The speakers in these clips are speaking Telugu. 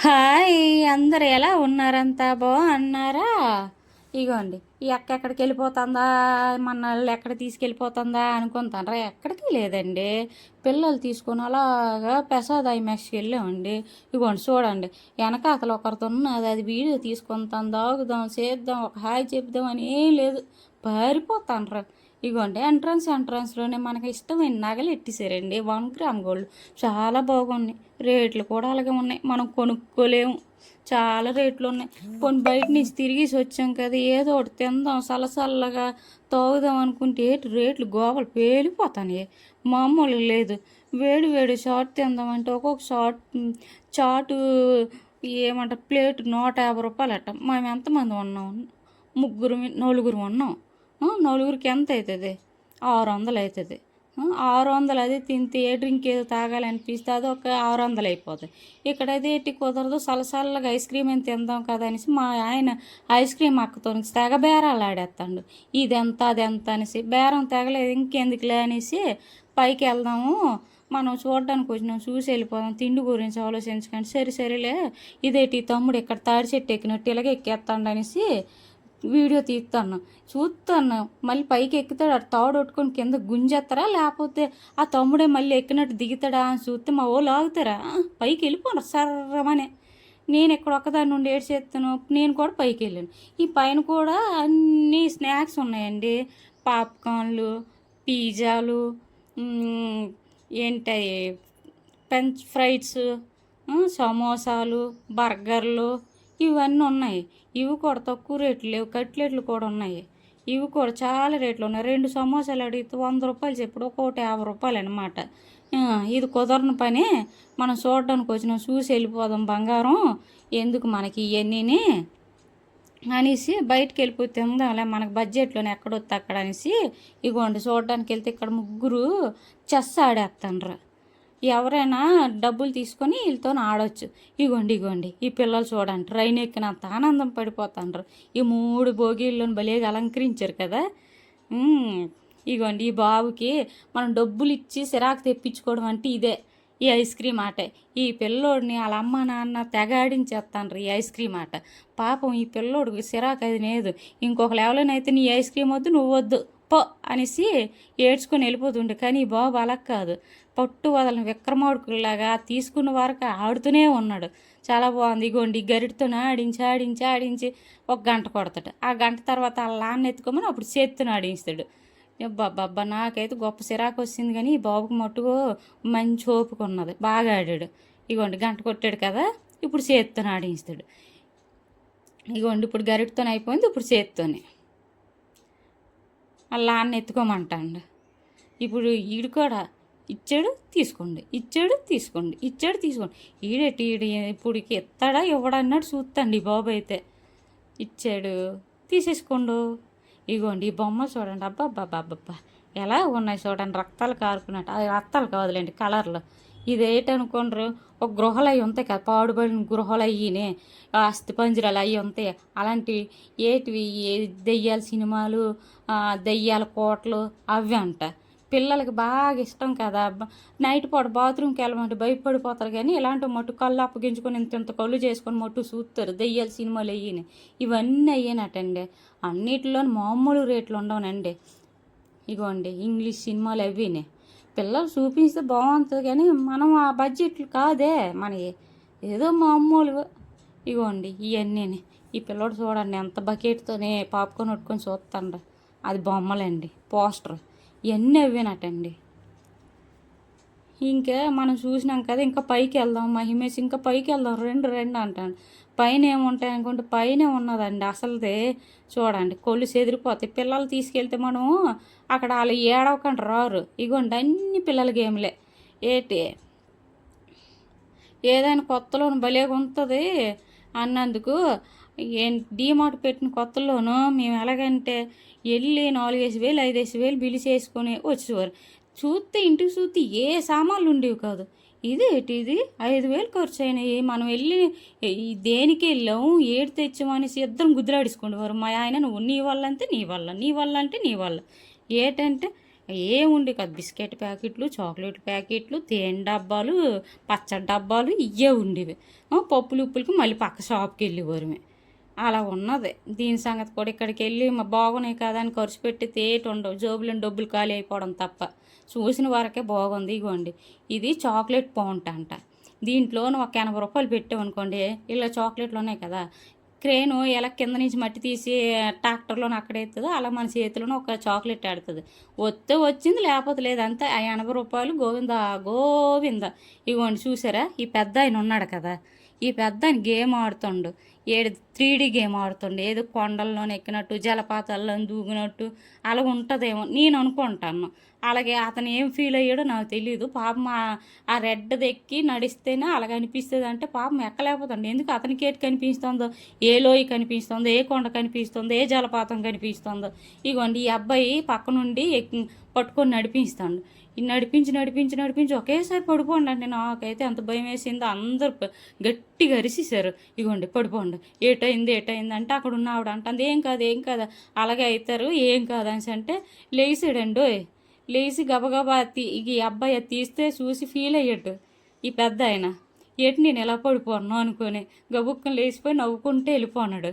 హాయ్ అందరు ఎలా ఉన్నారంతా? బాగున్నారా? ఇగోండి ఈ అక్క ఎక్కడికి వెళ్ళిపోతుందా మన వాళ్ళు ఎక్కడ తీసుకెళ్ళిపోతుందా అనుకుంటారా ఎక్కడికి లేదండి. పిల్లలు తీసుకొని అలాగా ప్రసాద్ ఐమాక్స్కి వెళ్ళామండి. ఇగోండి చూడండి వెనకాతలు ఒకరితో ఉన్నది అది వీడియో తీసుకుంటాం దాగుదాం చేద్దాం ఒక హాయ్ చెప్దాం అని ఏం లేదు. పారిపోతాండ్రు. ఇగోండి ఎంట్రన్స్ ఎంట్రన్స్లోనే మనకి ఇష్టమైన నగలు ఎట్టేసారండి వన్ గ్రామ్ గోల్డ్. చాలా బాగున్నాయి. రేట్లు కూడా అలాగే ఉన్నాయి. మనం కొనుక్కోలేము. చాలా రేట్లు ఉన్నాయి. కొన్ని బయట నుంచి తిరిగేసి వచ్చాం కదా ఏదో ఒకటి తిందాం సలసల్లగా తాగుదాం అనుకుంటే ఏటి రేట్లు గోవలు పేలిపోతాయి మామూలు లేదు. వేడి వేడి షార్ట్ తిందామంటే ఒక్కొక్క షార్ట్ చాటు ఏమంటారు ప్లేట్ నూట యాభై రూపాయలు అట్ట మేము ఎంతమంది ఉన్నాం? ముగ్గురు నలుగురు ఉన్నాం. నలుగురికి ఎంత అవుతుంది? ఆరు వందలు అవుతుంది. ఆరు వందలు అది తింటే ఏ డ్రింక్ ఏదో తాగాలనిపిస్తే అది ఒక ఆరు వందలు అయిపోతుంది ఇక్కడ అది ఎట్టి కుదరదు సలసల్లగా ఐస్ క్రీమ్ ఏం తిందాం కదా అనేసి మా ఆయన ఐస్ క్రీమ్ అక్కతో తెగ బేరాలు ఆడేస్తాడు ఇది ఎంత అది ఎంత అనేసి బేరం తెగలేదు ఇంకెందుకులే అనేసి పైకి వెళ్దాము మనం చూడడానికి వచ్చినాం చూసి వెళ్ళిపోదాం తిండి గురించి ఆలోచించకండి సరే సరేలే ఇదేటి ఈ తమ్ముడు ఇక్కడ తాడి చెట్టు ఎక్కినట్టు ఇలాగే ఎక్కేస్తాడు అనేసి వీడియో తీస్తాను చూస్తాను మళ్ళీ పైకి ఎక్కుతాడు. అటు తాడు కొట్టుకొని కింద గుంజేస్తారా లేకపోతే ఆ తమ్ముడే మళ్ళీ ఎక్కినట్టు దిగుతాడా అని చూస్తే మా వాళ్ళు ఆగుతారా? పైకి వెళ్ళిపోను సర్రమనే. నేను ఇక్కడ ఒక్కదాని నుండి ఏడ్చేస్తాను నేను కూడా పైకి వెళ్ళాను. ఈ పైన కూడా అన్ని స్నాక్స్ ఉన్నాయండి. పాప్కార్న్లు పిజ్జాలు ఏంటి ఏంటాయి ఫ్రెంచ్ ఫ్రైడ్స్ సమోసాలు బర్గర్లు ఇవన్నీ ఉన్నాయి. ఇవి కూడా తక్కువ రేట్లు లేవు. కట్లెట్లు కూడా ఉన్నాయి. ఇవి కూడా చాలా రేట్లు ఉన్నాయి. రెండు సమోసాలు అడిగితే వంద రూపాయలు చెప్పుడు. ఒక్కొక్కటి యాభై రూపాయలు అనమాట ఇది కుదరని పని. మనం చూడడానికి వచ్చినాం. చూసి వెళ్ళిపోదాం బంగారం. ఎందుకు మనకి ఇవన్నీని అనేసి బయటికి వెళ్ళిపోతే తిందాంలే మనకు బడ్జెట్లోనే ఎక్కడొస్తే అక్కడ అనేసి ఇగోండి చూడడానికి వెళ్తే ఇక్కడ ముగ్గురు చెస్ ఆడేస్తాండ్రు ఎవరైనా డబ్బులు తీసుకొని వీళ్ళతో ఆడొచ్చు. ఇగోండి ఇగోండి ఈ పిల్లలు చూడండి. ట్రైన్ ఎక్కినంత ఆనందం పడిపోతాండ్రు. ఈ మూడు భోగిళ్ళను భలేగా అలంకరించారు కదా. ఇగోండి ఈ బాబుకి మనం డబ్బులు ఇచ్చి సిరాకు తెప్పించుకోవడం అంటే ఇదే. ఈ ఐస్ క్రీమ్ ఆట. ఈ పిల్లోడిని వాళ్ళ అమ్మ నాన్న తెగాడించేస్తాను ఈ ఐస్ క్రీమ్ ఆట. పాపం ఈ పిల్లోడికి సిరాకు అది లేదు. ఇంకొక అయితే నీ ఐస్ క్రీమ్ వద్దు నువ్వు వద్దు. పో అనేసి ఏడ్చుకొని వెళ్ళిపోతుండే. కానీ ఈ బాబు అలా కాదు. పట్టు వదలని విక్రమార్కుల్లాగా తీసుకున్న వరకు ఆడుతూనే ఉన్నాడు. చాలా బాగుంది. ఇగోండి గరిటితో ఆడించి ఆడించి ఆడించి ఒక గంట కొడతాడు. ఆ గంట తర్వాత వాళ్ళ ఎత్తుకోమని అప్పుడు చేత్తుని ఆడించాడు బాబా నాకైతే గొప్ప సిరాకు వచ్చింది కానీ ఈ బాబుకి మట్టుకు మంచి ఓపిక ఉన్నది. బాగా ఆడాడు. ఇగోండి గంట కొట్టాడు కదా ఇప్పుడు చేత్తో ఆడించాడు ఇగోండి ఇప్పుడు గరిటితో అయిపోయింది ఇప్పుడు చేత్తోనే. అలా అన్న ఎత్తుకోమంటాడు. ఇప్పుడు ఈడు కూడా ఇచ్చాడు తీసుకోండి ఇచ్చాడు తీసుకోండి ఇచ్చాడు తీసుకోండి. ఈడేటి ఈడు ఇప్పుడు ఎత్తాడా ఇవ్వడా అన్నాడు చూస్తాండి ఈ బాబు అయితే. ఇచ్చాడు తీసేసుకోండు. ఇగోండి ఈ బొమ్మ చూడండి. అబ్బా అబ్బా అబ్బా ఎలా ఉన్నాయి చూడండి రక్తాలు కారుకున్నట్టు. అది రక్తాలు కాదులేండి కలర్లు. ఇది అనుకోండ్రు ఒక గృహలు అవి ఉంటాయి కదా పాడుబడిన గృహలు అయ్యినే అస్థిపంజరాలు అవి ఉంటాయి అలాంటివి ఏటివి ఏ దెయ్యాల సినిమాలు దెయ్యాల కోటలు అవి అంట. పిల్లలకి బాగా ఇష్టం కదా. నైట్ పూట బాత్రూమ్కి వెళ్ళమంటే భయపడిపోతారు కానీ ఇలాంటి మట్టు కళ్ళు అప్పగించుకొని ఇంత ఇంత కళ్ళు చేసుకొని మట్టు చూస్తారు దెయ్యాల సినిమాలు అయ్యినాయి ఇవన్నీ అయ్యానటండి. అన్నిటిలో మామూలు రేట్లు ఉండవనండి. ఇగోండి ఇంగ్లీష్ సినిమాలు అవినే పిల్లలు చూపిస్తే బాగుంటుంది కానీ మనం ఆ బడ్జెట్లు కాదే మనకి ఏదో మామూలు ఇగోండి ఇవన్నీ ఈ పిల్లోడు చూడండి ఎంత బకెట్తోనే పాప్కార్న్ కొట్టుకొని చూస్తాండ్రు అది బొమ్మలండి పోస్టర్. ఇవన్నీ అవినట్టండి ఇంకా మనం చూసినాం కదా ఇంకా పైకి వెళ్దాం మహిమేష్ ఇంకా పైకి వెళ్దాం రెండు రెండు అంటాను పైన ఏముంటాయి అనుకుంటే పైన ఉన్నదండి అసలుదే. చూడండి కొళ్ళు చెదిరిపోతాయి పిల్లలు తీసుకెళ్తే మనం అక్కడ వాళ్ళు ఏడవకండి రారు. ఇగోండి అన్ని పిల్లల గేమ్లే. ఏటి? ఏదైనా కొత్తలోను భలేగా ఉంటుంది అన్నందుకు. డీమార్ట్ పెట్టిన కొత్తలోను మేము ఎలాగంటే వెళ్ళి నాలుగేసి వేలు ఐదేసి వేలు బిల్లు చేసుకుని వచ్చేవారు. చూస్తే ఇంటికి చూస్తే ఏ సామాన్లు ఉండేవి కాదు. ఇది ఏంటి? ఇది ఐదు వేలు ఖర్చు అయినాయి మనం వెళ్ళి దేనికి వెళ్ళాము ఏడు తెచ్చామనేసి ఇద్దరం గుద్దులాడించుకునేవారు మా ఆయన నువ్వు నీ వల్ల అంటే నీ వల్ల నీ వల్ల అంటే నీ వల్ల. ఏటంటే ఏముండి కాదు. బిస్కెట్ ప్యాకెట్లు చాక్లెట్ ప్యాకెట్లు తేనె డబ్బాలు పచ్చడి డబ్బాలు ఇవే ఉండేవి. పప్పులు ఉప్పులకి మళ్ళీ పక్క షాప్కి వెళ్ళేవారు మేము అలా ఉన్నది. దీని సంగతి కూడా ఇక్కడికి వెళ్ళి మా బాగున్నాయి కదా అని ఖర్చు పెట్టి తేటి ఉండవు. జోబులో డబ్బులు ఖాళీ అయిపోవడం తప్ప. చూసిన వరకే బాగుంది ఇగోండి. ఇది చాక్లెట్ పౌంట్ అంట. దీంట్లోనూ ఒక ఎనభై రూపాయలు పెట్టామనుకోండి. ఇలా చాక్లెట్లు ఉన్నాయి కదా. క్రేను ఎలా కింద నుంచి మట్టి తీసి ట్రాక్టర్లోనే అక్కడ ఎత్తుందో అలా మన చేతిలోనే ఒక చాక్లెట్ ఆడుతుంది. వస్తే వచ్చింది లేకపోతే లేదు. అంతే. ఆ ఎనభై రూపాయలు గోవింద గోవింద. ఇవ్వండి చూసారా? ఈ పెద్ద ఆయన ఉన్నాడు కదా. ఈ పెద్ద గేమ్ ఆడుతుండు. ఏడు త్రీ డీ గేమ్ ఆడుతుండు. ఏదో కొండల్లోనే ఎక్కినట్టు జలపాతాల్లో దూగినట్టు అలా ఉంటుందేమో నేను అనుకుంటాను. అలాగే అతను ఏం ఫీల్ అయ్యాడో నాకు తెలియదు పాపం ఆ- ఆ ఎక్కి నడిస్తేనే అలాగ అనిపిస్తుంది అంటే పాపం ఎక్కలేకపోతుంది ఎందుకు అతనికి ఏటి కనిపిస్తుందో ఏ లోయ కనిపిస్తుందో ఏ కొండ కనిపిస్తుందో ఏ జలపాతం కనిపిస్తుందో. ఇగోండి ఈ అబ్బాయి పక్క నుండి ఎక్కి- పట్టుకొని నడిపిస్తాడు ఈ నడిపించి నడిపించి నడిపించి ఒకేసారి పడిపోండి అంటే నాకైతే ఎంత భయం వేసిందో అందరు గట్టిగా అరిసేసారు ఇగోండి పడిపోండి ఏటైంది ఏటైంది అంటే అక్కడ ఉన్న ఆవిడ అంటుంది ఏం కాదు ఏం కాదు. అలాగే అవుతారు ఏం కాదు అని అంటే లేచాడండు లేచి గబగబా తీ ఈ అబ్బాయి అది తీస్తే చూసి ఫీల్ అయ్యాడు ఈ పెద్ద ఆయన ఏటి నేను ఎలా పడిపోను అనుకొని గబుక్కను లేచిపోయి నవ్వుకుంటే వెళ్ళిపోనాడు.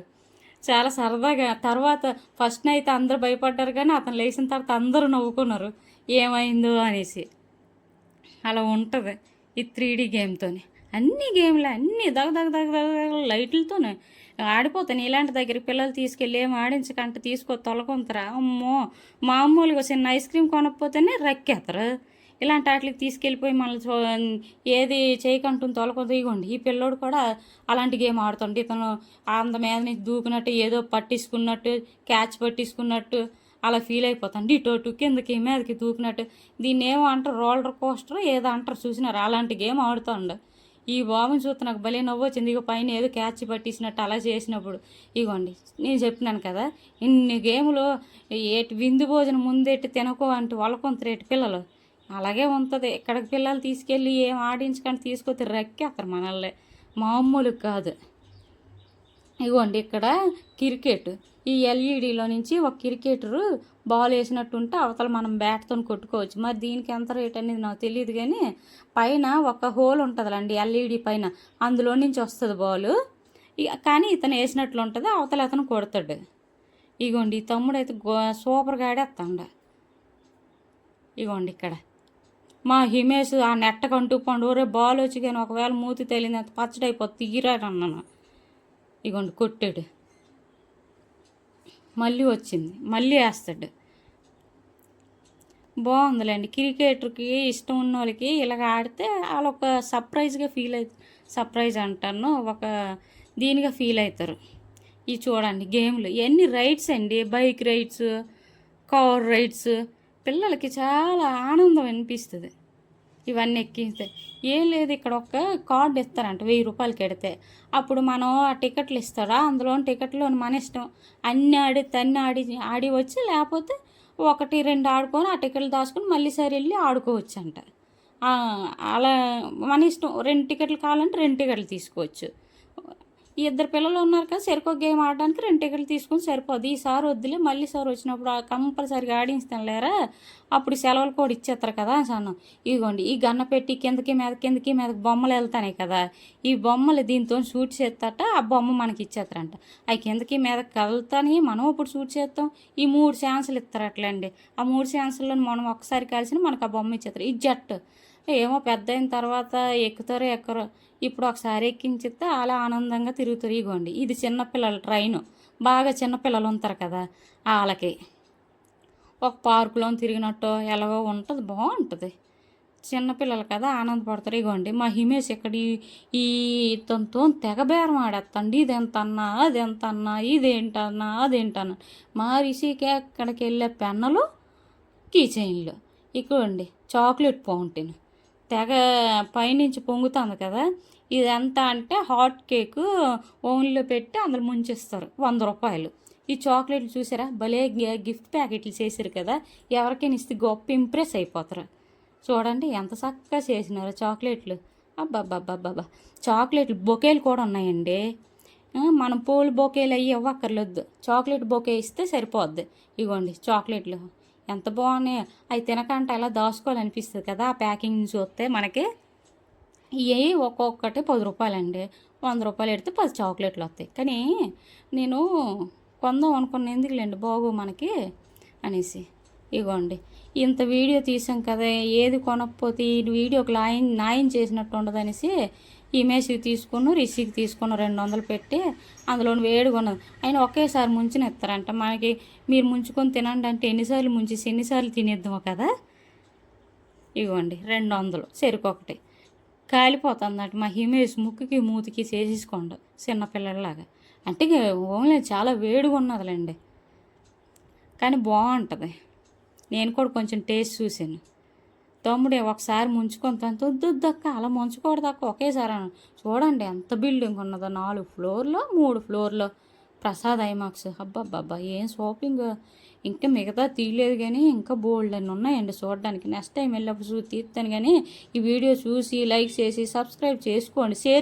చాలా సరదాగా తర్వాత ఫస్ట్ అయితే అందరూ భయపడ్డారు కానీ అతను లేచిన తర్వాత అందరూ నవ్వుకున్నారు. ఏమైందో అనేసి. అలా ఉంటుంది ఈ త్రీ డీ గేమ్తోని అన్ని గేమ్లు అన్నీ దగ దగ దగ దగ లైట్లతోనే ఆడిపోతాను. ఇలాంటి దగ్గర పిల్లలు తీసుకెళ్ళి ఏం ఆడించకంటే తీసుకో తొలకొంతరా అమ్మో! మామూలుగా చిన్న ఐస్ క్రీమ్ కొనకపోతేనే రక్కేస్తారు ఇలాంటి వాటికి తీసుకెళ్ళిపోయి మళ్ళీ చూ ఏది చేయకుంటుంది తొలకొంత ఇగోండి ఈ పిల్లోడు కూడా అలాంటి గేమ్ ఆడుతుండే. ఇతను అంద మీద నుంచి దూకినట్టు ఏదో పట్టించుకున్నట్టు క్యాచ్ పట్టించుకున్నట్టు అలా ఫీల్ అయిపోతాను ఇటు అటు కిందకి మీదకి దూకినట్టు. దీన్ని ఏమో అంటారు రోలర్ కోస్టర్ ఏదో అంటారు చూసినారు? అలాంటి గేమ్ ఆడుతుండ. ఈ బాబుని చూస్తే నాకు భలే నవ్వు వచ్చింది. ఇక పైన ఏదో క్యాచ్ పట్టేసినట్టు అలా చేసినప్పుడు. ఇగోండి నేను చెప్పినాను కదా ఇన్ని గేములు ఏటి విందు భోజనం ముందెట్టి తినకో అంటే రేటు పిల్లలు. అలాగే ఉంటుంది. ఇక్కడికి పిల్లలు తీసుకెళ్ళి ఏం ఆడించకండి తీసుకొచ్చి రెక్కేస్తారు మనల్ని. మామూలు కాదు. ఇగోండి ఇక్కడ క్రికెట్. ఈ ఎల్ఈడిలో నుంచి ఒక క్రికెటరు బాల్ వేసినట్టుంటే అవతల మనం బ్యాట్తో కొట్టుకోవచ్చు. మరి దీనికి ఎంత రేట్ అనేది నాకు తెలియదు కానీ పైన ఒక హోల్ ఉంటుందిలండి ఎల్ఈడి పైన. అందులో నుంచి వస్తుంది బాల్. కానీ ఇతను వేసినట్లు ఉంటుంది అవతల అతను కొడతాడు. ఇగోండి ఈ తమ్ముడు అయితే గో సూపర్గా ఆడేస్తాడు ఇగోండి ఇక్కడ. మా హిమేష్ ఆ నెట్ట కంటూ ఒరే బాల్ వచ్చి కానీ ఒకవేళ మూతి తేలింది అంత పచ్చడి అయిపోతుంది తీరాడు అన్నాను. ఇగోండి కొట్టాడు. మళ్ళీ వచ్చింది. మళ్ళీ వేస్తాడు. బాగుందిలేండి. క్రికెటర్కి ఇష్టం ఉన్న వాళ్ళకి ఇలాగ ఆడితే వాళ్ళు ఒక సర్ప్రైజ్గా ఫీల్ అయి సర్ప్రైజ్ అంటాను. ఒక దీనిగా ఫీల్ అవుతారు ఇవి చూడండి గేమ్లు ఎన్ని రైడ్స్ అండి? బైక్ రైడ్స్ కార్ రైడ్స్ పిల్లలకి చాలా ఆనందం అనిపిస్తుంది. ఇవన్నీ ఎక్కిస్తే. ఏం లేదు ఇక్కడ ఒక కార్డు ఇస్తారంట వెయ్యి రూపాయలకి ఎడితే అప్పుడు మనం ఆ టికెట్లు ఇస్తారా? అందులో టికెట్లు మన ఇష్టం. అన్ని ఆడి తన్ని ఆడి ఆడి వచ్చి లేకపోతే ఒకటి రెండు ఆడుకొని ఆ టికెట్లు దాచుకొని మళ్ళీ సరి వెళ్ళి ఆడుకోవచ్చు అంట అలా మన ఇష్టం. రెండు టికెట్లు కావాలంటే రెండు టికెట్లు తీసుకోవచ్చు. ఈ ఇద్దరు పిల్లలు ఉన్నారు కదా సరికో గేమ్ ఆడడానికి రెండు టికెట్లు తీసుకొని సరిపోద్ది. ఈసారి వద్దులే మళ్ళీ సార్ వచ్చినప్పుడు కంపల్సరీగా ఆడించుతాను లేరా అప్పుడు సెలవులు కూడా ఇచ్చేస్తారు కదా అన్నాను. ఇదిగోండి ఈ గన్న పెట్టి కిందకి మీద కిందకి మీద బొమ్మలు వెళ్తానే కదా ఈ బొమ్మలు దీంతో షూట్ చేస్తాట ఆ బొమ్మ మనకి ఇచ్చేస్తారంట అవి కిందకి మీద కదులుతాని మనం ఇప్పుడు షూట్ చేస్తాం ఈ మూడు ఛాన్సులు ఇస్తారు అట్లండి ఆ మూడు ఛాన్సుల్లో మనం ఒకసారి కలిసిన మనకు ఆ బొమ్మ ఇచ్చేస్తారు ఈ జట్టు ఏమో పెద్ద అయిన తర్వాత ఎక్కుతారో ఎక్కరో ఇప్పుడు ఒకసారి ఎక్కించితే అలా ఆనందంగా తిరుగుతారు. ఇగోండి ఇది చిన్నపిల్లల ట్రైన్. బాగా చిన్నపిల్లలు ఉంటారు కదా వాళ్ళకి. ఒక పార్కులో తిరిగినట్టు ఎలాగో ఉంటుంది బాగుంటుంది. చిన్నపిల్లలు కదా ఆనందపడతారు. ఇగోండి మా హిమేష్ ఇక్కడ ఈ- ఈ ఇతనితో తెగ బేరం ఆడేస్తండి ఇది ఎంత అన్నా అది ఎంత అన్నా ఇదేంటన్నా అదేంటన్నా. మా రిషికి అక్కడికి వెళ్ళే పెన్నలు కీచైన్లు. ఇక్కడండి చాక్లెట్ పౌంటైన్ తెగ పైనుంచి పొంగుతుంది కదా ఇది ఎంత అంటే హాట్ కేక్ ఓన్లో పెట్టి అందులో ముంచేస్తారు వంద రూపాయలు. ఈ చాక్లెట్లు చూసారా? భలే గి- గిఫ్ట్ ప్యాకెట్లు చేశారు కదా ఎవరికైనా ఇస్తే గొప్ప ఇంప్రెస్ అయిపోతారు. చూడండి ఎంత చక్కగా చేసినారు చాక్లెట్లు. అబ్బాబ్బాబ్బాబ్బా చాక్లెట్లు బొకేలు కూడా ఉన్నాయండి. మనం పూలు బొకేలు అవి ఇవ్వక్కర్లేదు. చాక్లెట్ బొకే ఇస్తే సరిపోద్ది. ఇగోండి చాక్లెట్లు. ఎంత బాగున్నాయి? అవి తినకంటే అలా దాచుకోవాలనిపిస్తుంది కదా ఆ ప్యాకింగ్ చూస్తే మనకి. ఇవి ఒక్కొక్కటి పది రూపాయలండి. వంద రూపాయలు పెడితే పది చాక్లెట్లు వస్తాయి. కానీ నేను కొందాం అనుకున్న ఎందుకులేండి బాగు మనకి అనేసి. ఇగోండి. ఇంత వీడియో తీసాం కదా ఏది కొనకపోతే ఈ వీడియోకి లాయం న్యాయం చేసినట్టు ఉండదు ఇమేజ్కి తీసుకుని రిసీకి తీసుకుని రెండు వందలు పెట్టి అందులో వేడిగా ఉన్నది ఆయన ఒకేసారి ముంచిన ఇస్తారంట. మనకి మీరు ముంచుకొని తినండి అంటే ఎన్నిసార్లు ముంచేసి ఎన్నిసార్లు తినేద్దాము కదా? ఇవ్వండి రెండు వందలు. చెరుకొకటి కాలిపోతుందట. మా హిమేష్ ముక్కుకి మూతికి చేసేసుకోండి చిన్నపిల్లలాగా అంటే ఓన్లీ చాలా వేడిగా ఉన్నదిలేండి. కానీ బాగుంటుంది. నేను కూడా కొంచెం టేస్ట్ చూశాను. తమ్ముడే ఒకసారి ముంచుకొని తను వద్దొద్దక్క అలా ముంచుకూడదక్క ఒకేసారి అను చూడండి ఎంత బిల్డింగ్ ఉన్నదో నాలుగు ఫ్లోర్లో మూడు ఫ్లోర్లో. ప్రసాద్ ఐమాక్స్. అబ్బబ్బబ్బా ఏం షాపింగ్? ఇంకా మిగతా తీయలేదు కానీ ఇంకా బోల్డ్ అని ఉన్నాయండి చూడడానికి. నెక్స్ట్ టైం వెళ్ళినప్పుడు చూసి తీస్తాను కానీ ఈ వీడియో చూసి లైక్ చేసి సబ్స్క్రైబ్ చేసుకోండి. షేర్